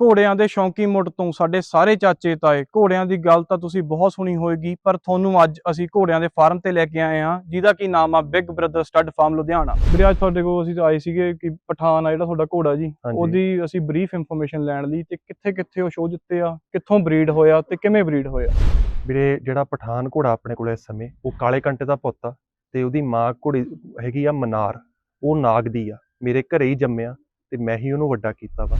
ਘੋੜਿਆਂ ਦੇ ਸ਼ੌਂਕੀ ਮੁੱਢ ਤੋਂ ਸਾਡੇ ਸਾਰੇ ਚਾਚੇ ਤਾਏ ਘੋੜਿਆਂ ਦੀ ਗੱਲ ਤਾਂ ਤੁਸੀਂ ਬਹੁਤ ਸੁਣੀ ਹੋਏਗੀ ਪਰ ਤੁਹਾਨੂੰ ਅੱਜ ਅਸੀਂ ਘੋੜਿਆਂ ਦੇ ਫਾਰਮ ਤੇ ਲੈ ਕੇ ਆਏ ਹਾਂ ਜਿਹਦਾ ਕੀ ਨਾਮ ਆ big brother stud farm Ludhiana. ਵੀਰੇ ਅੱਜ ਤੁਹਾਡੇ ਕੋਲ ਅਸੀਂ ਆਏ ਸੀਗੇ ਕਿ ਪਠਾਨ ਆ ਜਿਹੜਾ ਤੁਹਾਡਾ ਘੋੜਾ ਜੀ। ਉਹਦੀ ਅਸੀਂ ਬਰੀਫ ਇਨਫੋਰਮੇਸ਼ਨ ਲੈਣ ਲਈ ਤੇ ਕਿੱਥੇ ਕਿੱਥੇ ਉਹ ਸ਼ੋਅ ਦਿੱਤੇ ਆ ਕਿੱਥੋਂ ਬਰੀਡ ਹੋਇਆ ਤੇ ਕਿਵੇਂ ਬਰੀਡ ਹੋਇਆ? ਵੀਰੇ ਜਿਹੜਾ ਪਠਾਨ ਘੋੜਾ ਆਪਣੇ ਕੋਲ ਇਸ ਸਮੇਂ ਉਹ ਕਾਲੇ ਕੰਟੇ ਦਾ ਪੁੱਤ ਆ ਤੇ ਉਹਦੀ ਮਾਂ ਘੋੜੀ ਹੈਗੀ ਆ ਮਨਾਰ ਉਹ ਨਾਗ ਦੀ ਆ ਮੇਰੇ ਘਰੇ ਹੀ ਜੰਮਿਆ ਤੇ ਮੈਂ ਹੀ ਉਹਨੂੰ ਵੱਡਾ ਕੀਤਾ ਵਾ।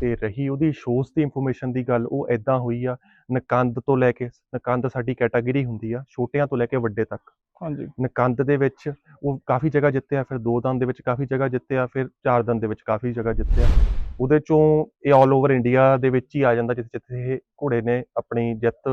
ਤੇ ਰਹੀ ਉਹਦੀ ਸ਼ੋਜ਼ ਦੀ ਇਨਫੋਰਮੇਸ਼ਨ ਦੀ ਗੱਲ ਉਹ ਐਦਾਂ ਹੋਈ ਆ ਨਕੰਦ ਤੋਂ ਲੈ ਕੇ ਨਕੰਦ ਸਾਡੀ ਕੈਟਾਗਰੀ ਹੁੰਦੀ ਆ ਛੋਟਿਆਂ ਤੋਂ ਲੈ ਕੇ ਵੱਡੇ ਤੱਕ। ਹਾਂਜੀ। ਨਕੰਦ ਦੇ ਵਿੱਚ ਉਹ ਕਾਫੀ ਜਗ੍ਹਾ ਜਿੱਤਿਆ ਫਿਰ ਦੋ ਦੰਦ ਦੇ ਵਿੱਚ ਕਾਫੀ ਜਗ੍ਹਾ ਜਿੱਤਿਆ ਫਿਰ ਚਾਰ ਦੰਦ ਦੇ ਵਿੱਚ ਕਾਫੀ ਜਗ੍ਹਾ ਜਿੱਤਿਆ। ਉਹਦੇ ਚੋਂ ਇਹ ਆਲ ਓਵਰ ਇੰਡੀਆ ਦੇ ਵਿੱਚ ਹੀ ਆ ਜਾਂਦਾ ਜਿੱਥੇ ਜਿੱਥੇ ਇਹ ਘੋੜੇ ਨੇ ਆਪਣੀ ਜਿੱਤ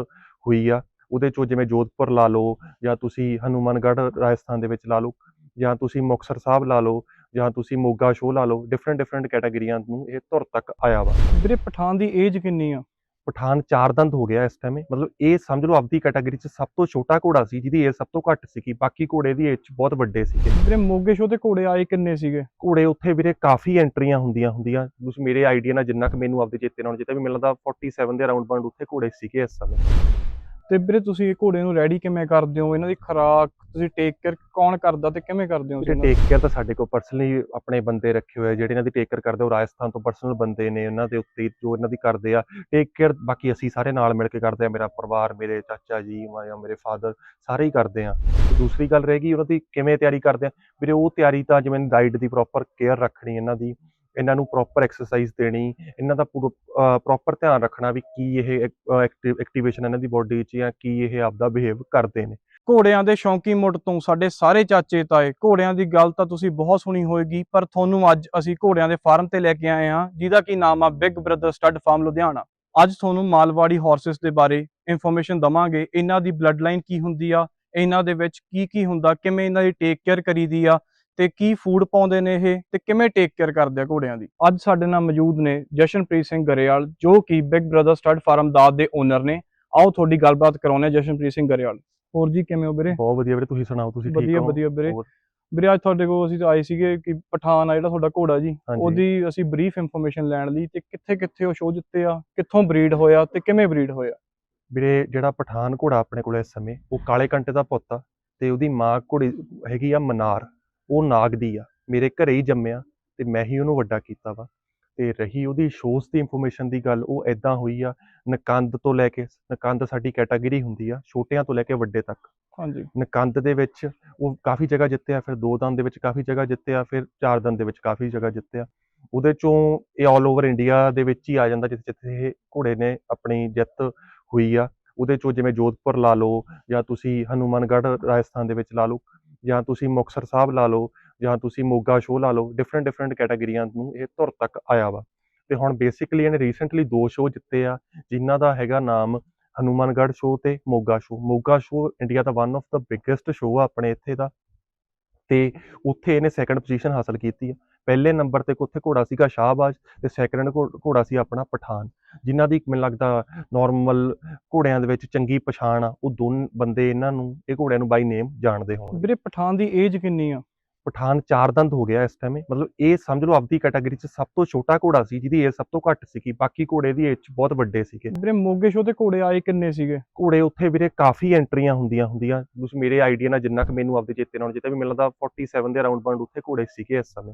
ਹੋਈ ਆ। ਉਹਦੇ ਚੋਂ ਜਿਵੇਂ ਜੋਧਪੁਰ ਲਾ ਲਓ ਜਾਂ ਤੁਸੀਂ ਹਨੂਮਾਨਗੜ੍ਹ ਰਾਜਸਥਾਨ ਦੇ ਵਿੱਚ ਲਾ ਲਓ ਜਾਂ ਤੁਸੀਂ ਮੁਕਤਸਰ ਸਾਹਿਬ ਲਾ ਲਓ ਜਾਂ ਤੁਸੀਂ ਮੋਗਾ ਸ਼ੋਅ ਲਾ ਲਓ ਡਿਫਰੈਂਟ ਡਿਫਰੈਂਟ ਕੈਟਾਗਰੀਆਂ ਨੂੰ ਇਹ ਧੁਰ ਤੱਕ ਆਇਆ ਵਾ। ਵੀਰੇ ਪਠਾਨ ਦੀ ਏਜ ਕਿੰਨੀ ਆ? ਪਠਾਨ ਚਾਰ ਦੰਦ ਹੋ ਗਿਆ ਇਸ ਟਾਈਮ ਮਤਲਬ ਇਹ ਸਮਝ ਲਓ ਆਪਦੀ ਕੈਟਾਗਰੀ 'ਚ ਸਭ ਤੋਂ ਛੋਟਾ ਘੋੜਾ ਸੀ ਜਿਹਦੀ ਏਜ ਸਭ ਤੋਂ ਘੱਟ ਸੀਗੀ ਬਾਕੀ ਘੋੜੇ ਦੀ ਏਜ ਬਹੁਤ ਵੱਡੇ ਸੀਗੇ। ਵੀਰੇ ਮੋਗੇ ਸ਼ੋਅ ਤੇ ਘੋੜੇ ਆਏ ਕਿੰਨੇ ਸੀਗੇ? ਘੋੜੇ ਉੱਥੇ ਵੀਰੇ ਕਾਫੀ ਐਂਟਰੀਆਂ ਹੁੰਦੀਆਂ ਹੁੰਦੀਆਂ ਤੁਸੀਂ ਮੇਰੇ ਆਈਡੀਆ ਨਾਲ ਜਿੰਨਾ ਕਿ ਮੈਨੂੰ ਆਪਦੇ ਚੇਤੇ ਨਾਲ ਜਿੱਤੇ ਵੀ ਮੈਨੂੰ ਲੱਗਦਾ 47 ਦੇ ਅਰਾਊਂਡ ਬਾਉਂਡ ਉੱਥੇ ਘੋੜੇ ਸੀਗੇ ਇਸ ਸਮੇਂ। ਤੇ ਵੀਰੇ ਤੁਸੀਂ ਇਹ ਘੋੜੇ ਨੂੰ ਰੈਡੀ ਕਿਵੇਂ ਕਰਦੇ ਹੋ? ਇਹਨਾਂ ਦੀ ਖੁਰਾਕ ਤੁਸੀਂ ਟੇਕ ਕੇਅਰ ਕੌਣ ਕਰਦਾ ਤੇ ਕਿਵੇਂ ਕਰਦੇ ਹੋ ਤੁਸੀਂ? ਟੇਕ ਕੇਅਰ ਤਾਂ ਸਾਡੇ ਕੋਲ ਪਰਸਨਲੀ ਆਪਣੇ ਬੰਦੇ ਰੱਖੇ ਹੋਏ ਆ ਜਿਹੜੇ ਇਹਨਾਂ ਦੀ ਟੇਕ ਕੇਅਰ ਕਰਦੇ ਉਹ ਰਾਜਸਥਾਨ ਤੋਂ ਪਰਸਨਲ ਬੰਦੇ ਨੇ ਉਹਨਾਂ ਦੇ ਉੱਤੇ ਜੋ ਇਹਨਾਂ ਦੀ ਕਰਦੇ ਆ ਟੇਕ ਕੇਅਰ ਬਾਕੀ ਅਸੀਂ ਸਾਰੇ ਨਾਲ ਮਿਲ ਕੇ ਕਰਦੇ ਆ ਮੇਰਾ ਪਰਿਵਾਰ ਮੇਰੇ ਚਾਚਾ ਜੀ ਜਾਂ ਮੇਰੇ ਫਾਦਰ ਸਾਰੇ ਹੀ ਕਰਦੇ ਆ। ਦੂਸਰੀ ਗੱਲ ਰਹੇਗੀ ਉਹਨਾਂ ਦੀ ਕਿਵੇਂ ਤਿਆਰੀ ਕਰਦੇ ਆ। ਵੀਰੇ ਉਹ ਤਿਆਰੀ ਤਾਂ ਜਿਵੇਂ ਡਾਈਟ ਦੀ ਪ੍ਰੋਪਰ ਕੇਅਰ ਰੱਖਣੀ ਇਹਨਾਂ ਦੀ ਇਹਨਾਂ ਨੂੰ ਪ੍ਰੋਪਰ ਐਕਸਰਸਾਈਜ਼ ਦੇਣੀ, ਇਹਨਾਂ ਦਾ ਪੂਰਾ ਪ੍ਰੋਪਰ ਧਿਆਨ ਰੱਖਣਾ ਵੀ ਕੀ ਇਹ ਐਕਟੀਵੇਸ਼ਨ ਇਹਨਾਂ ਦੀ ਬੋਡੀ 'ਚ ਜਾਂ ਕੀ ਇਹ ਆਪਦਾ ਬਿਹੇਵ ਕਰਦੇ ਨੇ। ਘੋੜਿਆਂ ਦੇ ਸ਼ੌਂਕੀ ਮੁੱਢ ਤੋਂ ਸਾਡੇ ਸਾਰੇ ਚਾਚੇ ਤਾਏ, ਘੋੜਿਆਂ ਦੀ ਗੱਲ ਤਾਂ ਤੁਸੀਂ ਬਹੁਤ ਸੁਣੀ ਹੋਏਗੀ, ਪਰ ਤੁਹਾਨੂੰ ਅੱਜ ਅਸੀਂ ਘੋੜਿਆਂ ਦੇ ਫਾਰਮ ਤੇ ਲੈ ਕੇ ਆਏ ਹਾਂ, ਜਿਹਦਾ ਕੀ ਨਾਮ ਆ big brother stud farm Ludhiana ਅੱਜ ਤੁਹਾਨੂੰ ਮਾਲਵਾੜੀ ਹਾਰਸਸ ਦੇ ਬਾਰੇ ਇਨਫੋਰਮੇਸ਼ਨ ਦਵਾਂਗੇ, ਇਹਨਾਂ ਦੀ ਬਲੱਡ ਲਾਈਨ ਕੀ ਹੁੰਦੀ ਆ, ਇਹਨਾਂ ਦੇ ਵਿੱਚ ਕੀ ਕੀ ਹੁੰਦਾ, ਕਿਵੇਂ ਇਹਨਾਂ ਦੀ ਟੇਕ ਕੇਅਰ ਕਰੀਦੀ ਆ ਤੇ ਕੀ ਫੂਡ ਪਾਉਂਦੇ ਨੇ ਇਹ ਤੇ ਕਿਵੇਂ ਟੇਕ ਕੇਅਰ ਕਰਦੇ ਆ ਘੋੜਿਆਂ ਦੀ? ਅੱਜ ਸਾਡੇ ਨਾਲ ਮੌਜੂਦ ਨੇ ਜਸ਼ਨਪ੍ਰੀਤ ਸਿੰਘ ਗਰੇਵਾਲ ਜੋ ਕਿ ਬਿਗ ਬ੍ਰਦਰ ਸਟੱਡ ਫਾਰਮ ਦਾਦ ਦੇ ਓਨਰ ਨੇ। ਆਓ ਤੁਹਾਡੀ ਗੱਲਬਾਤ ਕਰਾਉਂਦੇ ਆ ਜਸ਼ਨਪ੍ਰੀਤ ਸਿੰਘ ਗਰੇਵਾਲ। ਹੋਰ ਜੀ ਕਿਵੇਂ ਹੋ ਵੀਰੇ? ਬਹੁਤ ਵਧੀਆ ਵੀਰੇ ਤੁਸੀਂ ਸੁਣਾਓ ਤੁਸੀਂ ਠੀਕ ਵਧੀਆ ਹੋ? ਵਧੀਆ ਵੀਰੇ। ਹੋਰ? ਵੀਰੇ ਅੱਜ ਤੁਹਾਡੇ ਕੋਲ ਅਸੀਂ ਆਏ ਸੀਗੇ ਕਿ ਪਠਾਨ ਆ ਜਿਹੜਾ ਤੁਹਾਡਾ ਘੋੜਾ ਜੀ। ਉਹਦੀ ਅਸੀਂ ਬਰੀਫ ਇਨਫੋਰਮੇਸ਼ਨ ਲੈਣ ਲਈ ਤੇ ਕਿੱਥੇ ਕਿੱਥੇ ਉਹ ਸ਼ੋਅ ਦਿੱਤੇ ਆ ਕਿੱਥੋਂ ਬਰੀਡ ਹੋਇਆ ਤੇ ਕਿਵੇਂ ਬਰੀਡ ਹੋਇਆ? ਵੀਰੇ ਜਿਹੜਾ ਪਠਾਨ ਘੋੜਾ ਆਪਣੇ ਕੋਲ ਇਸ ਸਮੇਂ ਉਹ ਕਾਲੇ ਕੰਟੇ ਦਾ ਪੁੱਤ ਆ ਤੇ ਉਹਦੀ ਮਾਂ ਘੋੜੀ ਹੈਗੀ ਆ ਮਨਾਰ। ਉਹ ਨਾਗ ਦੀ ਆ ਮੇਰੇ ਘਰੇ ਹੀ ਜੰਮਿਆ ਤੇ ਮੈਂ ਹੀ ਉਹਨੂੰ ਵੱਡਾ ਕੀਤਾ ਵਾ। ਤੇ ਰਹੀ ਉਹਦੀ ਸ਼ੋਜ਼ ਦੀ ਇਨਫੋਰਮੇਸ਼ਨ ਦੀ ਗੱਲ ਉਹ ਐਦਾਂ ਹੋਈ ਆ ਨਕੰਦ ਤੋਂ ਲੈ ਕੇ ਨਕੰਦ ਸਾਡੀ ਕੈਟਾਗਰੀ ਹੁੰਦੀ ਆ ਛੋਟਿਆਂ ਤੋਂ ਲੈ ਕੇ ਵੱਡੇ ਤੱਕ। ਹਾਂਜੀ। ਨਕੰਦ ਦੇ ਵਿੱਚ ਉਹ ਕਾਫੀ ਜਗ੍ਹਾ ਜਿੱਤਿਆ ਫਿਰ ਦੋ ਦੰਦ ਦੇ ਵਿੱਚ ਕਾਫੀ ਜਗ੍ਹਾ ਜਿੱਤਿਆ ਫਿਰ ਚਾਰ ਦੰਦ ਦੇ ਵਿੱਚ ਕਾਫੀ ਜਗ੍ਹਾ ਜਿੱਤਿਆ। ਉਹਦੇ ਚੋਂ ਇਹ ਆਲ ਓਵਰ ਇੰਡੀਆ ਦੇ ਵਿੱਚ ਹੀ ਆ ਜਾਂਦਾ ਜਿੱਥੇ ਜਿੱਥੇ ਇਹ ਘੋੜੇ ਨੇ ਆਪਣੀ ਜਿੱਤ ਹੋਈ ਆ। ਉਹਦੇ ਚੋਂ ਜਿਵੇਂ ਜੋਧਪੁਰ ਲਾ ਲਓ ਜਾਂ ਤੁਸੀਂ ਹਨੂਮਾਨਗੜ੍ਹ ਰਾਜਸਥਾਨ ਦੇ ਵਿੱਚ ਲਾ ਲਓ ਜਾਂ ਤੁਸੀਂ ਮੁਕਤਸਰ ਸਾਹਿਬ ਲਾ ਲਓ ਜਾਂ ਤੁਸੀਂ ਮੋਗਾ ਸ਼ੋਅ ਲਾ ਲਓ ਡਿਫਰੈਂਟ ਡਿਫਰੈਂਟ ਕੈਟਾਗਰੀਆਂ ਨੂੰ ਇਹ ਧੁਰ ਤੱਕ ਆਇਆ ਵਾ। ਤੇ ਹੁਣ ਬੇਸਿਕਲੀ ਇਹਨੇ ਰੀਸੈਂਟਲੀ ਦੋ ਸ਼ੋਅ ਜਿੱਤੇ ਆ, ਜਿਨ੍ਹਾਂ ਦਾ ਹੈਗਾ ਨਾਮ ਹਨੂਮਾਨਗੜ੍ਹ ਸ਼ੋਅ ਤੇ Moga show Moga show India the one of the biggest show ਆ ਆਪਣੇ ਇੱਥੇ ਦਾ। ਤੇ ਉੱਥੇ ਇਹਨੇ ਸੈਕੰਡ ਪੋਜੀਸ਼ਨ ਹਾਸਲ ਕੀਤੀ ਆ। ਪਹਿਲੇ ਨੰਬਰ ਤੇ ਉੱਥੇ ਘੋੜਾ ਸੀਗਾ ਸ਼ਾਹਬਾਜ਼ ਤੇ ਸੈਕੰਡ ਘੋੜਾ ਸੀ ਆਪਣਾ ਪਠਾਨ। ਜਿਨ੍ਹਾਂ ਦੀ ਮੈਨੂੰ ਲੱਗਦਾ ਨਾਰਮਲ ਘੋੜਿਆਂ ਦੇ ਵਿੱਚ ਚੰਗੀ ਪਛਾਣ ਆ ਉਹ ਦੋਨ ਬੰਦੇ ਇਹਨਾਂ ਨੂੰ ਇਹ ਘੋੜਿਆਂ ਨੂੰ ਬਾਈ ਨੇਮ ਜਾਣਦੇ ਹੋਣ ਵੀਰੇ ਪਠਾਨ ਦੀ ਏਜ ਕਿੰਨੀ ਆ? ਪਠਾਨ ਚਾਰ ਦੰਦ ਹੋ ਗਿਆ ਇਸ ਟਾਈਮ ਮਤਲਬ ਇਹ ਸਮਝ ਲਓ ਆਪਦੀ ਕੈਟਾਗਰੀ 'ਚ ਸਭ ਤੋਂ ਛੋਟਾ ਘੋੜਾ ਸੀ ਜਿਹਦੀ ਏਜ ਸਭ ਤੋਂ ਘੱਟ ਸੀਗੀ ਬਾਕੀ ਘੋੜੇ ਦੀ ਏਜ ਬਹੁਤ ਵੱਡੇ ਸੀਗੇ। ਵੀਰੇ ਮੋਗੇ ਸ਼ੋਅ ਤੇ ਘੋੜੇ ਆਏ ਕਿੰਨੇ ਸੀਗੇ? ਘੋੜੇ ਉੱਥੇ ਵੀਰੇ ਕਾਫੀ ਐਂਟਰੀਆਂ ਹੁੰਦੀਆਂ ਹੁੰਦੀਆਂ ਤੁਸੀਂ ਮੇਰੇ ਆਈਡੀਆ ਨਾਲ ਜਿੰਨਾ ਕਿ ਮੈਨੂੰ ਆਪਦੇ ਚੇਤੇ ਨਾਲ ਜਿੱਤੇ ਵੀ ਮੈਨੂੰ ਲੱਗਦਾ 47 ਦੇ ਅਰਾਊਂਡ ਬਾਉਂਡ ਉੱਥੇ ਘੋੜੇ ਸੀਗੇ ਇਸ ਸਮੇਂ।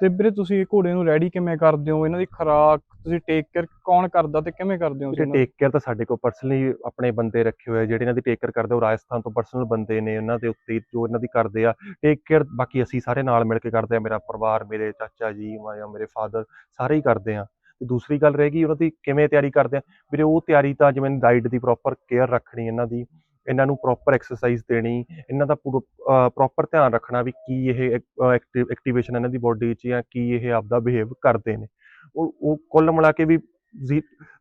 ਤੇ ਵੀਰੇ ਤੁਸੀਂ ਇਹ ਘੋੜੇ ਨੂੰ ਰੈਡੀ ਕਿਵੇਂ ਕਰਦੇ ਹੋ? ਇਹਨਾਂ ਦੀ ਖੁਰਾਕ ਤੁਸੀਂ ਟੇਕ ਕੇਅਰ ਕੌਣ ਕਰਦਾ ਤੇ ਕਿਵੇਂ ਕਰਦੇ ਹੋ ਤੁਸੀਂ ਟੇਕ ਕੇਅਰ ਤਾਂ ਸਾਡੇ ਕੋਲ ਪਰਸਨਲੀ ਆਪਣੇ ਬੰਦੇ ਰੱਖੇ ਹੋਏ ਆ ਜਿਹੜੇ ਇਹਨਾਂ ਦੀ ਟੇਕ ਕੇਅਰ ਕਰਦੇ ਉਹ ਰਾਜਸਥਾਨ ਤੋਂ ਪਰਸਨਲ ਬੰਦੇ ਨੇ ਉਹਨਾਂ ਦੇ ਉੱਤੇ ਜੋ ਇਹਨਾਂ ਦੀ ਕਰਦੇ ਆ ਟੇਕ ਕੇਅਰ ਬਾਕੀ ਅਸੀਂ ਸਾਰੇ ਨਾਲ ਮਿਲ ਕੇ ਕਰਦੇ ਆ ਮੇਰਾ ਪਰਿਵਾਰ ਮੇਰੇ ਚਾਚਾ ਜੀ ਮ- ਜਾਂ ਮੇਰੇ ਫਾਦਰ ਸਾਰੇ ਹੀ ਕਰਦੇ ਆ। ਤੇ ਦੂਸਰੀ ਗੱਲ ਰਹੇਗੀ ਉਹਨਾਂ ਦੀ ਕਿਵੇਂ ਤਿਆਰੀ ਕਰਦੇ ਆ? ਵੀਰੇ ਉਹ ਤਿਆਰੀ ਤਾਂ ਜਿਵੇਂ ਡਾਈਟ ਦੀ ਪ੍ਰੋਪਰ ਕੇਅਰ ਰੱਖਣੀ ਇਹਨਾਂ ਦੀ ਇਹਨਾਂ ਨੂੰ ਪ੍ਰੋਪਰ ਐਕਸਰਸਾਈਜ਼ ਦੇਣੀ ਇਹਨਾਂ ਦਾ ਪੂਰਾ ਪ੍ਰੋਪਰ ਧਿਆਨ ਰੱਖਣਾ ਵੀ ਕੀ ਇਹ ਐਕਟੀਵੇਸ਼ਨ ਇਹਨਾਂ ਦੀ ਬੋਡੀ 'ਚ ਜਾਂ ਕੀ ਇਹ ਆਪਦਾ ਬਿਹੇਵ ਕਰਦੇ ਨੇ। ਉਹ ਉਹ ਕੁੱਲ ਮਿਲਾ ਕੇ ਵੀ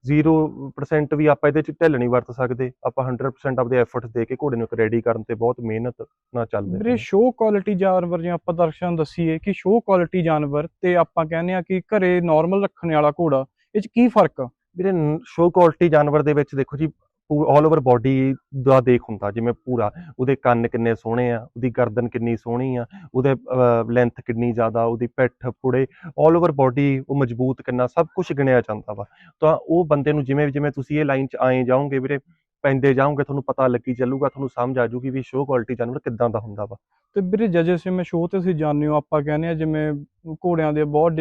0% ਵੀ ਆਪਾਂ ਇਹਦੇ 'ਚ ਢਿੱਲ ਨਹੀਂ ਵਰਤ ਸਕਦੇ। ਆਪਾਂ 100% ਆਪਦੇ ਐਫਰਟਸ ਦੇ ਕੇ ਘੋੜੇ ਨੂੰ ਰੈਡੀ ਕਰਨ ਤੇ ਬਹੁਤ ਮਿਹਨਤ ਨਾਲ ਚੱਲਦੇ ਵੀਰੇ ਸ਼ੋਅ ਕੁਆਲਿਟੀ ਜਾਨਵਰ ਜਿਵੇਂ ਆਪਾਂ ਦਰਸ਼ਕਾਂ ਨੂੰ ਦੱਸੀਏ ਕਿ ਸ਼ੋਅ ਕੁਆਲਿਟੀ ਜਾਨਵਰ ਤੇ ਆਪਾਂ ਕਹਿੰਦੇ ਆ ਕਿ ਘਰੇ ਨਾਰਮਲ ਰੱਖਣ ਵਾਲਾ ਘੋੜਾ ਇਹ ਚ ਕੀ ਫ਼ਰਕ ਆ? ਵੀਰੇ ਸ਼ੋ ਕੁਆਲਿਟੀ ਜਾਨਵਰ ਦੇ ਵਿੱਚ ਦੇਖੋ ਜੀ ਆਲ ਓਵਰ ਬਾਡੀ ਦਾ ਦੇਖ ਹੁੰਦਾ, ਜਿਵੇਂ ਪੂਰਾ, ਉਹਦੇ ਕੰਨ ਕਿੰਨੇ ਸੋਹਣੇ ਆ, ਉਹਦੀ ਗਰਦਨ ਕਿੰਨੀ ਸੋਹਣੀ ਆ, ਉਹਦੇ ਲੈਂਥ ਕਿੰਨੀ ਜ਼ਿਆਦਾ, ਉਹਦੀ ਪਿੱਠ, ਪੁੜੇ ਆਲ ਓਵਰ ਬਾਡੀ ਉਹ ਮਜ਼ਬੂਤ ਕਿੰਨਾ ਸਭ ਕੁਝ ਗਿਣਿਆ ਜਾਂਦਾ ਵਾ। ਤਾਂ ਉਹ ਬੰਦੇ ਨੂੰ ਜਿਵੇਂ ਜਿਵੇਂ ਤੁਸੀਂ ਇਹ ਲਾਈਨ 'ਚ ਆਏ ਜਾਓਗੇ ਵੀਰੇ ਪੈਂਦੇ ਜਾਓਗੇ ਤੁਹਾਨੂੰ ਪਤਾ ਲੱਗੀ ਚੱਲੂਗਾ ਤੁਹਾਨੂੰ ਸਮਝ ਆ ਜਾਊਗੀ ਵੀ ਸ਼ੋਅ ਕੁਆਲਿਟੀ ਜਾਨਵਰ ਕਿੱਦਾਂ ਦਾ ਹੁੰਦਾ ਵਾ। ਤੇ ਵੀਰੇ ਜਜਸ ਜਿਵੇਂ ਸ਼ੋਅ ਤੇ ਅਸੀਂ ਜਾਣਦੇ ਹੋ ਆਪਾਂ ਕਹਿੰਦੇ ਆ ਜਿਵੇਂ ਘੋੜਿਆਂ ਦੇ ਬਹੁਤ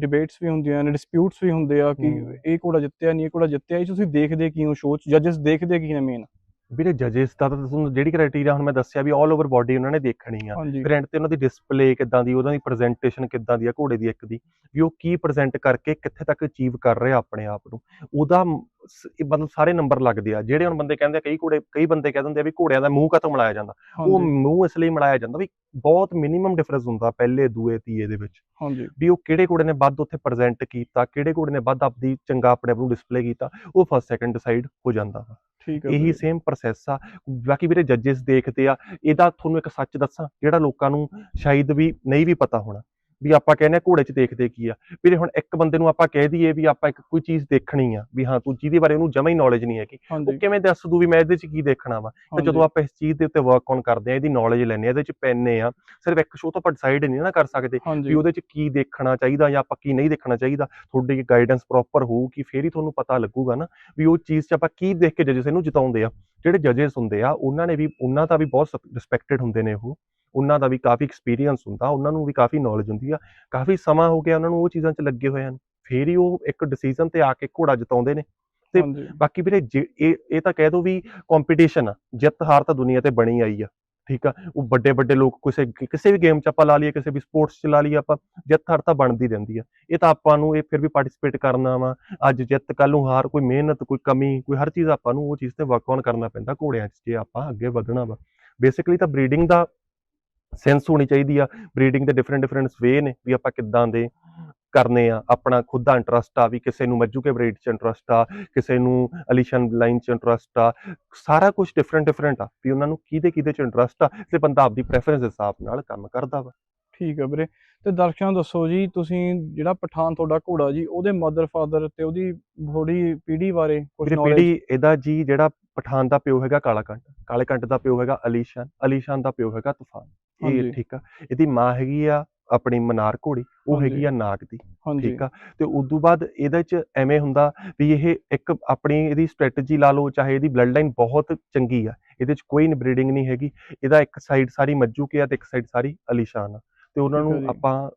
ਡਿਬੇਟਸ ਵੀ ਹੁੰਦੀਆਂ ਨੇ ਡਿਸਪਿਊਟਸ ਵੀ ਹੁੰਦੇ ਆ ਕਿ। ਇਹ ਘੋੜਾ ਜਿੱਤਿਆ ਨਹੀਂ ਇਹ ਘੋੜਾ ਜਿੱਤਿਆ ਇਹ ਤੁਸੀਂ ਦੇਖਦੇ ਕੀ ਹੋ ਸ਼ੋਅ 'ਚ? ਜਜਸ ਦੇਖਦੇ ਕੀ ਨੇ ਮੇਨ ਵੀਰੇ ਜਜਸ ਦਾ ਤਾਂ ਤੁਹਾਨੂੰ ਜਿਹੜੀ ਕ੍ਰਾਈਟੇਰੀਆ ਹੁਣ ਮੈਂ ਦੱਸਿਆ ਵੀ ਆਲ ਓਵਰ ਬਾਡੀ ਉਹਨਾਂ ਨੇ ਦੇਖਣੀ ਆ। ਹਾਂਜੀ। ਫਿਰ ਤੇ ਉਹਨਾਂ ਦੀ ਡਿਸਪਲੇ ਕਿੱਦਾਂ ਦੀ ਉਹਨਾਂ ਦੀ ਪ੍ਰੈਜੈਂਟੇਸ਼ਨ ਕਿੱਦਾਂ ਦੀ ਆ ਘੋੜੇ ਦੀ ਇੱਕ ਦੀ ਵੀ ਉਹ ਕੀ ਪ੍ਰੈਜ਼ੈਂਟ ਕਰਕੇ ਕਿੱਥੇ ਤੱਕ ਅਚੀਵ ਕਰ ਰਿਹਾ ਆਪਣੇ ਆਪ ਨੂੰ। ਉਹਦਾ ਮ- ਸ- ਇਹ ਮਤਲਬ ਸਾਰੇ ਨੰਬਰ ਲੱਗਦੇ ਆ। ਜਿਹੜੇ ਹੁਣ ਬੰਦੇ ਕਹਿੰਦੇ ਆ, ਕਈ ਘੋੜੇ ਕਈ ਬੰਦੇ ਕਹਿ ਦਿੰਦੇ ਆ ਵੀ ਘੋੜਿਆਂ ਦਾ ਮੂੰਹ ਕਾਤੋਂ ਮਿਲਾਇਆ ਜਾਂਦਾ? ਉਹ ਹਾਂਜੀ। ਮੂੰਹ ਇਸ ਲਈ ਮਿਲਾਇਆ ਜਾਂਦਾ ਵੀ ਬਹੁਤ ਮਿਨੀਮਮ ਡਿਫਰੈਂਸ ਹੁੰਦਾ ਪਹਿਲੇ ਦੂਏ ਤੀਏ ਦੇ ਵਿੱਚ। ਹਾਂਜੀ। ਵੀ ਉਹ ਕਿਹੜੇ ਘੋੜੇ ਨੇ ਵੱਧ ਉੱਥੇ ਪ੍ਰੈਜ਼ੈਂਟ ਕੀਤਾ ਕਿਹੜੇ ਘੋੜੇ ਨੇ ਵੱਧ ਆਪਦੀ ਚੰਗਾ ਆਪਣੇ ਆਪ ਨੂੰ ਡਿਸਪਲੇ ਕੀਤਾ ਉਹ ਫਸਟ ਸੈਕੰਡ ਡਿਸਾਈਡ ਹੋ ਜਾਂਦਾ ਵਾ। ਠੀਕ ਹੈ ਇਹੀ। ਸੇਮ ਪ੍ਰੋਸੈਸ ਆ। ਬਾਕੀ ਵੀਰੇ ਜੱਜਸ ਦੇਖਦੇ ਆ। ਇਹਦਾ ਤੁਹਾਨੂੰ ਇੱਕ ਸੱਚ ਦੱਸਾਂ ਜਿਹੜਾ ਲੋਕਾਂ ਨੂੰ ਸ਼ਾਇਦ ਵੀ ਨਹੀਂ ਵੀ ਪਤਾ ਹੋਣਾ। ਵੀ ਆਪਾਂ ਕਹਿੰਦੇ ਆ ਘੋੜੇ 'ਚ ਦੇਖਦੇ ਕੀ ਆ। ਵੀਰੇ ਹੁਣ ਇੱਕ ਬੰਦੇ ਨੂੰ ਆਪਾਂ ਕਹਿ ਦਈਏ ਵੀ ਆਪਾਂ ਇੱਕ ਕੋਈ ਚੀਜ਼ ਦੇਖਣੀ ਆ ਵੀ ਹਾਂ ਤੂੰ ਜਿਹਦੇ ਬਾਰੇ ਉਹਨੂੰ ਜਮਾ ਹੀ ਨੌਲੇਜ ਨਹੀਂ ਹੈਗੀ ਉਹ ਕਿਵੇਂ ਦੱਸ ਦੂ ਵੀ ਮੈਂ ਇਹਦੇ 'ਚ ਕੀ ਦੇਖਣਾ ਵਾ? ਤੇ ਜਦੋਂ ਆਪਾਂ ਇਸ ਚੀਜ਼ ਦੇ ਉੱਤੇ ਵਰਕ ਔਨ ਕਰਦੇ ਆ ਇਹਦੀ ਨੌਲੇਜ ਲੈਂਦੇ ਆ ਇਹਦੇ 'ਚ ਪੈਨੇ ਆ ਸਿਰਫ ਇੱਕ ਸ਼ੋਅ ਤੋਂ ਆਪਾਂ ਡਿਸਾਈਡ ਨਹੀਂ ਨਾ ਕਰ ਸਕਦੇ ਵੀ ਉਹਦੇ 'ਚ ਕੀ ਦੇਖਣਾ ਚਾਹੀਦਾ ਜਾਂ ਆਪਾਂ ਕੀ ਨਹੀਂ ਦੇਖਣਾ ਚਾਹੀਦਾ। ਤੁਹਾਡੀ ਗਾਈਡੈਂਸ ਪ੍ਰੋਪਰ ਹੋਊਗੀ ਫੇਰ ਹੀ ਤੁਹਾਨੂੰ ਪਤਾ ਲੱਗੂਗਾ ਨਾ ਵੀ ਉਹ ਚੀਜ਼ 'ਚ ਆਪਾਂ ਕੀ ਦੇਖ ਕੇ ਜਜਸ ਇਹਨੂੰ ਜਿਤਾਉਂਦੇ ਆ। ਜਿਹੜੇ ਜਜਸ ਹੁੰਦੇ ਆ ਉਹਨਾਂ ਨੇ ਵੀ ਉਹਨਾਂ ਦਾ ਵੀ ਬਹੁਤ ਰਿਸਪੈਕਟਡ ਹੁੰਦੇ ਨੇ ਉਹ। ਉਹਨਾਂ ਦਾ ਵੀ ਕਾਫੀ ਐਕਸਪੀਰੀਅੰਸ ਹੁੰਦਾ ਉਹਨਾਂ ਨੂੰ ਵੀ ਕਾਫੀ ਨੌਲੇਜ ਹੁੰਦੀ ਆ ਕਾਫੀ ਸਮਾਂ ਹੋ ਗਿਆ ਉਹਨਾਂ ਨੂੰ ਉਹ ਚੀਜ਼ਾਂ 'ਚ ਲੱਗੇ ਹੋਏ ਹਨ ਫੇਰ ਹੀ ਉਹ ਇੱਕ ਡਿਸੀਜਨ ਤੇ ਆ ਕੇ ਘੋੜਾ ਜਿਤਾਉਂਦੇ ਨੇ। ਤੇ ਬਾਕੀ ਵੀਰੇ ਇਹ ਇਹ ਤਾਂ ਕਹਿ ਦੋ ਵੀ ਕੰਪੀਟੀਸ਼ਨ ਆ ਜਿੱਤ ਹਾਰ ਤਾਂ ਦੁਨੀਆ ਤੇ ਬਣੀ ਆਈ ਆ ਠੀਕ ਆ ਉਹ ਵੱਡੇ ਵੱਡੇ ਲੋਕ ਕਿਸੇ ਕਿਸੇ ਵੀ ਗੇਮ 'ਚ ਆਪਾਂ ਲਾ ਲਈਏ ਕਿਸੇ ਵੀ ਸਪੋਰਟਸ 'ਚ ਲਾ ਲਈਏ ਆਪਾਂ ਜਿੱਤ ਹਾਰ ਤਾਂ ਬਣਦੀ ਰਹਿੰਦੀ ਆ। ਇਹ ਤਾਂ ਆਪਾਂ ਨੂੰ ਇਹ ਫਿਰ ਵੀ ਪਾਰਟਿਸਿਪੇਟ ਕਰਨਾ ਵਾ ਅੱਜ ਜਿੱਤ ਕੱਲ ਨੂੰ ਹਾਰ ਕੋਈ ਮਿਹਨਤ ਕੋਈ ਕਮੀ ਕੋਈ ਹਰ ਚੀਜ਼ ਆਪਾਂ ਨੂੰ ਉਹ ਚੀਜ਼ ਤੇ ਵਰਕ ਔਨ ਕਰਨਾ ਪੈਂਦਾ ਘੋੜਿਆਂ 'ਚ ਜੇ ਆਪਾਂ ਅੱਗੇ ਵਧਣਾ ਵਾ। ਬੇਸਿਕਲੀ ਤਾਂ ਬਰੀਡਿੰਗ ਦਾ ਸੈਂਸ ਹੋਣੀ ਚਾਹੀਦੀ ਆ ਬਰੀਡਿੰਗ ਦੇ ਡਿਫਰੈਂਟ ਡਿਫਰੈਂਟ ਵੇ ਨੇ ਵੀ ਆਪਾਂ ਕਿੱਦਾਂ ਦੇ ਕਰਨੇ ਆ ਆਪਣਾ ਖੁਦ ਦਾ ਇੰਟਰਸਟ ਆ ਵੀ ਕਿਸੇ ਨੂੰ ਮੱਜੂ ਕੇ ਬਰੀਡ 'ਚ ਇੰਟਰਸਟ ਆ ਕਿਸੇ ਨੂੰ ਅਲੀਸ਼ਨ ਲਾਈਨ 'ਚ ਇੰਟਰਸਟ ਆ ਸਾਰਾ ਕੁਝ ਡਿਫਰੈਂਟ ਡਿਫਰੈਂਟ ਆ ਵੀ ਉਹਨਾਂ ਨੂੰ ਕਿਹਦੇ ਕਿਹਦੇ 'ਚ ਇੰਟਰਸਟ ਆ ਤੇ ਬੰਦਾ ਆਪਦੀ ਪ੍ਰੈਫਰੈਂਸ ਦੇ ਹਿਸਾਬ ਨਾਲ ਕੰਮ ਕਰਦਾ ਵਾ ਠੀਕ ਹੈ ਵੀਰੇ ਤੇ ਦਰਸ਼ਕਾਂ ਦੱਸੋ ਜੀ ਤੁਸੀਂ ਜਿਹੜਾ ਪਠਾਨ ਤੁਹਾਡਾ ਘੋੜਾ ਜੀ ਉਹਦੇ ਮਦਰ ਫਾਦਰ ਤੇ ਉਹਦੀ ਥੋੜੀ ਪੀੜ੍ਹੀ ਬਾਰੇ ਕੁਝ knowledge- ਪੀੜੀ ਇਹਦਾ ਜੀ ਜਿਹੜਾ ਪਠਾਨ ਦਾ ਪਿਓ ਹੈਗਾ ਕਾਲਾ ਕੰਟ ਕਾਲੇ ਕੰਟ ਦਾ ਪਿਓ ਹੈਗਾ ਅਲੀਸ਼ਾਨ ਅਲੀਸ਼ਾਨ ਦਾ ਪਿਓ ਹੈਗਾ ਤੂਫਾਨ। ਇਹ ਠੀਕ ਆ। ਇਹਦੀ ਮਾਂ ਹੈਗੀ ਆ ਆਪਣੀ ਮਨਾਰ ਘੋੜੀ ਉਹ। ਹੈਗੀ ਆ ਨਾਗ ਦੀ ਠੀਕ ਆ। ਤੇ ਉਦੋਂ ਬਾਅਦ ਇਹਦੇ ਚ ਐਵੇਂ ਹੁੰਦਾ ਵੀ ਇਹ ਇੱਕ ਆਪਣੀ ਇਹਦੀ ਸਟ੍ਰੈਟਜੀ ਲਾ ਲਓ ਚਾਹੇ ਇਹਦੀ ਬਲੱਡ ਲਾਈਨ ਬਹੁਤ ਚੰਗੀ ਆ ਇਹਦੇ ਚ ਕੋਈ ਇਨਬਰੀਡਿੰਗ ਨਹੀਂ ਹੈਗੀ। ਇਹਦਾ ਇੱਕ ਸਾਈਡ ਸਾਰੀ ਮੱਜੂ ਕੇ ਆ ਤੇ ਇੱਕ ਸਾਈਡ ਸਾਰੀ ਅਲੀਸ਼ਾਨ ਆ। ਤੇ ਉਹਨਾਂ ਨੂੰ। ਆਪਾਂ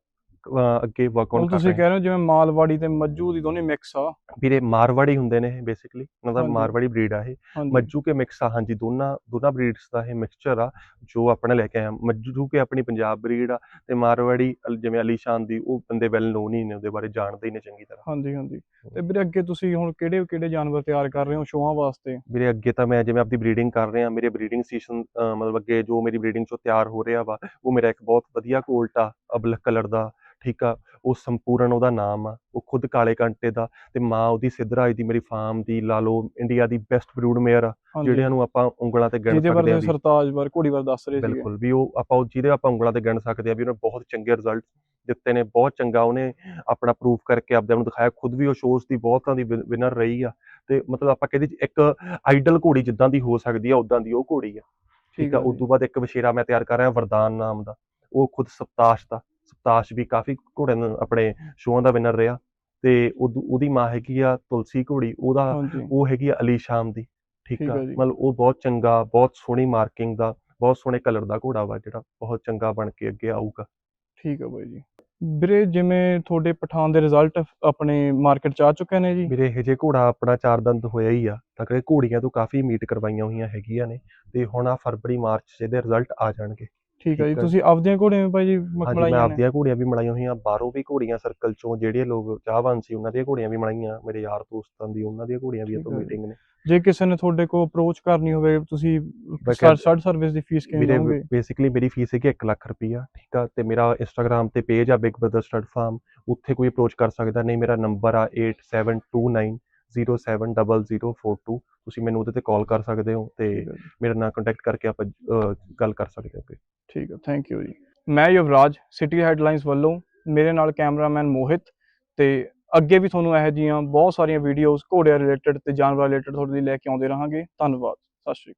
ਅੱਗੇ ਵਰਕ ਉਹ ਕਰ ਤੁਸੀਂ ਕਹਿ ਰਹੇ ਹੋ ਜਿਵੇਂ ਮਾਲਵਾੜੀ ਤੇ ਮੱਜੂ ਦੀ ਦੋਨੇ ਮਿਕਸ ਆ। ਵੀਰੇ ਮਾਰਵਾੜੀ ਹੁੰਦੇ ਨੇ ਇਹ ਬੇਸਿਕਲੀ ਉਹਨਾਂ ਦਾ। ਮਾਰਵਾੜੀ ਬਰੀਡ ਆ ਇਹ। ਮੱਜੂ ਕੇ ਮਿਕਸ ਆ ਹਾਂਜੀ ਦੋਨਾਂ ਦੋਨਾਂ ਬਰੀਡਸ ਦਾ ਇਹ ਮਿਕਸਚਰ ਆ ਜੋ ਆਪਣੇ ਲੈ ਕੇ ਆਏ ਆ। ਮੱਜੂ ਕੇ ਆਪਣੀ ਪੰਜਾਬ ਬਰੀਡ ਆ ਤੇ ਮਾਰਵਾੜੀ ਅਲ- ਜਿਵੇਂ ਅਲੀਸ਼ਾਨ ਦੀ ਉਹ ਬੰਦੇ ਵੈਲ ਨੋਨ ਹੀ ਨੇ ਉਹਦੇ ਬਾਰੇ ਜਾਣਦੇ ਹੀ ਨੇ ਚੰਗੀ ਤਰ੍ਹਾਂ। ਹਾਂਜੀ ਹਾਂਜੀ। ਤੇ ਵੀਰੇ ਅੱਗੇ ਤੁਸੀਂ ਹੁਣ ਕਿਹੜੇ ਕਿਹੜੇ ਜਾਨਵਰ ਤਿਆਰ ਕਰ ਰਹੇ ਹੋ ਸ਼ੋਆਂ ਵਾਸਤੇ? ਮੇਰੇ ਅੱਗੇ ਤਾਂ ਮੈਂ ਜਿਵੇਂ ਆਪਦੀ ਬਰੀਡਿੰਗ ਕਰ ਰਿਹਾ ਮੇਰੇ ਬਰੀਡਿੰਗ ਸੀਜ਼ਨ ਮਤਲਬ ਅੱਗੇ ਜੋ ਮੇਰੀ ਬਰੀਡਿੰਗ ਚੋਂ ਤਿਆਰ ਹੋ ਰਿਹਾ ਵਾ ਉਹ ਮੇਰਾ ਇੱਕ ਬਹੁਤ ਵਧੀਆ ਕੋਲਟ ਆ ਅਬਲਕ ਕਲਰ ਦਾ। ਠੀਕ ਆ ਉਹ ਸੰਪੂਰਨ ਉਹਦਾ ਨਾਮ ਆ ਉਹ ਖੁਦ ਕਾਲੇ ਕੰਟੇ ਦਾ ਤੇ ਮਾਂ ਉਹਦੀ ਸਿੱਧਰਾਜ ਦੀ ਮੇਰੀ ਫਾਰਮ ਦੀ ਲਾ ਇੰਡੀਆ ਦੀ ਬੈਸਟ ਬਰੀਡ ਮੇਅਰ ਆ ਜਿਹੜਿਆਂ ਨੂੰ ਆਪਾਂ ਉਂਗਲਾਂ ਤੇ ਗਿਣ ਜਿਹਦੇ ਸਕਦੇ ਆ ਵੀ ਸਰਤਾਜ ਬਾਰੇ ਘੋੜੀ ਬਾਰੇ ਦੱਸ ਰਹੇ ਸੀਗੇ। ਬਿਲਕੁਲ ਵੀ ਉਹ ਆਪਾਂ ਉਹ ਜਿਹਦੇ ਆਪਾਂ ਉਂਗਲਾਂ ਤੇ ਗਿਣ ਸਕਦੇ ਆ ਵੀ ਉਹਨੇ ਬਹੁਤ ਚੰਗੇ ਰਿਜ਼ਲਟ ਦਿੱਤੇ ਨੇ ਬਹੁਤ ਚੰਗਾ ਉਹਨੇ ਆਪਣਾ ਪ੍ਰੂਫ ਕਰਕੇ ਆਪਦੇ ਨੂੰ ਦਿਖਾਇਆ ਖੁਦ ਵੀ ਉਹ ਸ਼ੋਜ਼ ਦੀ ਬਹੁਤਾਂ ਦੀ ਵਿਨਰ ਰਹੀ ਆ ਤੇ ਮਤਲਬ ਆਪਾਂ ਕਹਿੰਦੇ ਇੱਕ ਆਈਡਲ ਘੋੜੀ ਜਿੱਦਾਂ ਦੀ ਹੋ ਸਕਦੀ ਆ ਉਦਾਂ ਦੀ ਉਹ ਘੋੜੀ ਆ। ਠੀਕ ਆ ਉਸ ਤੋਂ ਬਾਅਦ ਇੱਕ ਵਸ਼ੇਰਾ ਮੈਂ ਤਿਆਰ ਕਰ ਰਿਹਾ ਵਰਦਾਨ ਨਾਮ ਦਾ ਉਹ ਖੁਦ ਸਪਤਾਸ਼ ਦਾ ਸਪਤਾਸ਼ ਵੀ ਕਾਫੀ ਘੋੜਿਆਂ ਨੂੰ ਆਪਣੇ ਸ਼ੋਆਂ ਦਾ ਵਿਨਰ ਰਿਹਾ ਤੇ ਉਹਦੀ ਮਾਂ ਹੈਗੀ ਆ ਤੁਲਸੀ ਘੋੜੀ ਉਹਦਾ ਉਹ ਹੈਗੀ ਆ ਅਲੀ ਸ਼ਾਮ ਦੀ ਠੀਕ ਆ? ਆ। ਮਤਲਬ ਉਹ ਬਹੁਤ ਚੰਗਾ ਬਹੁਤ ਸੋਹਣੀ ਮਾਰਕਿੰਗ ਦਾ ਬਹੁਤ ਸੋਹਣੇ ਕਲਰ ਦਾ ਘੋੜਾ ਵਾ ਜਿਹੜਾ ਬਹੁਤ ਚੰਗਾ ਬਣ ਕੇ ਅੱਗੇ ਆਊਗਾ। ਠੀਕ ਹੈ ਬਾਈ ਜੀ। ਵੀਰੇ ਜਿਵੇਂ ਤੁਹਾਡੇ ਪਠਾਨ ਦੇ ਰਿਜ਼ਲਟ ਆਪਣੇ ਮਾਰਕੀਟ ਚ ਆ ਚੁੱਕੇ ਨੇ ਜੀ? ਵੀਰੇ ਇਹ ਜੇ ਘੋੜਾ ਆਪਣਾ ਚਾਰ ਦੰਦ ਹੋਇਆ ਹੀ ਆ ਤਾਂ ਕਿ ਘੋੜੀਆਂ ਤੋਂ ਕਾਫੀ ਮੀਟ ਕਰਵਾਈਆਂ ਹੋਈਆਂ ਹੈਗੀਆਂ ਨੇ ਤੇ ਹੁਣ ਆ ਫਰਵਰੀ ਮਾਰਚ ਚ ਇਹਦੇ ਰਿਜ਼ਲਟ ਆ ਜਾਣਗੇ। ਠੀਕ ਹੈ ਜੀ ਠੀਕ। ਤੁਸੀਂ ਆਪਦੀਆਂ ਘੋੜੀਆਂ ਵੀ ਬਾਈ ਜੀ ਹਾਂਜੀ ਮੈਂ ਮਖਮਲਾਈਆਂ ਨੇ ਆਪਦੀਆਂ ਘੋੜੀਆਂ ਵੀ ਮਲਾਈਆਂ ਹੋਈਆਂ ਬਾਹਰੋਂ ਵੀ ਘੋੜੀਆਂ ਸਰਕਲ ਚੋਂ ਜਿਹੜੇ ਲੋਕ ਚਾਹਵਾਨ ਸੀ ਉਹਨਾਂ ਦੀਆਂ ਘੋੜੀਆਂ ਵੀ ਮਲਾਈਆਂ ਮੇਰੇ ਯਾਰ ਦੋਸਤਾਂ ਦੀ ਉਹਨਾਂ ਦੀਆਂ ਘੋੜੀਆਂ ਵੀ ਠੀਕ ਤੋਂ ਆ ਜੀ। ਮੀਟਿੰਗ ਨੇ ਜੇ ਕਿਸੇ ਨੇ ਤੁਹਾਡੇ ਕੋਲ ਅਪਰੋਚ ਕਰਨੀ ਹੋਵੇ ਤੁਸੀਂ ਸਟਾਰਟ ਸਰਵਿਸ ਦੀ ਫੀਸ ਕਿਵੇਂ ਲਓਗੇ ਬੇਸਿਕਲੀ ਮੇਰੀ ਫੀਸ ਹੈਗੀ 1 ਲੱਖ ਰੁਪਈਆ ਠੀਕ ਆ ਤੇ ਮੇਰਾ ਇੰਸਟਾਗ੍ਰam ਤੇ ਪੇਜ ਆ ਬਿਗ ਬ੍ਰਦਰ ਸਟੱਡ ਫਾਰਮ ਉੱਥੇ ਕੋਈ ਅਪਰੋਚ ਕਰ ਸਕਦਾ ਨਹੀਂ ਮੇਰਾ ਨੰਬਰ ਆ 8729070042 ਤੁਸੀਂ ਮੈਨੂੰ ਉਹਦੇ ਤੇ ਕਾਲ ਕਰ ਸਕਦੇ ਹੋ ਤੇ ਮੇਰੇ ਨਾਲ ਕੰਟੈਕਟ ਕਰਕੇ ਆਪਾਂ ਗੱਲ ਕਰ ਸਕਦੇ ਹੋ ਠੀਕ ਹੈ ਥੈਂਕ ਯੂ ਜੀ। ਮੈਂ ਯੁਵਰਾਜ ਸਿਟੀ ਹੈਡਲਾਈਨਸ ਵੱਲੋਂ ਮੇਰੇ ਨਾਲ ਕੈਮਰਾਮੈਨ ਮੋਹਿਤ ਤੇ ਅੱਗੇ ਵੀ ਤੁਹਾਨੂੰ ਇਹੋ ਜਿਹੀਆਂ ਬਹੁਤ ਸਾਰੀਆਂ ਵੀਡੀਓਜ਼ ਘੋੜਿਆਂ ਰਿਲੇਟਡ ਤੇ ਜਾਨਵਰਾਂ ਰਿਲੇਟਡ ਤੁਹਾਡੇ ਲਈ ਲੈ ਕੇ ਆਉਂਦੇ ਰਹਾਂਗੇ। ਧੰਨਵਾਦ ਸਤਿ ਸ਼੍ਰੀ ਅਕਾਲ।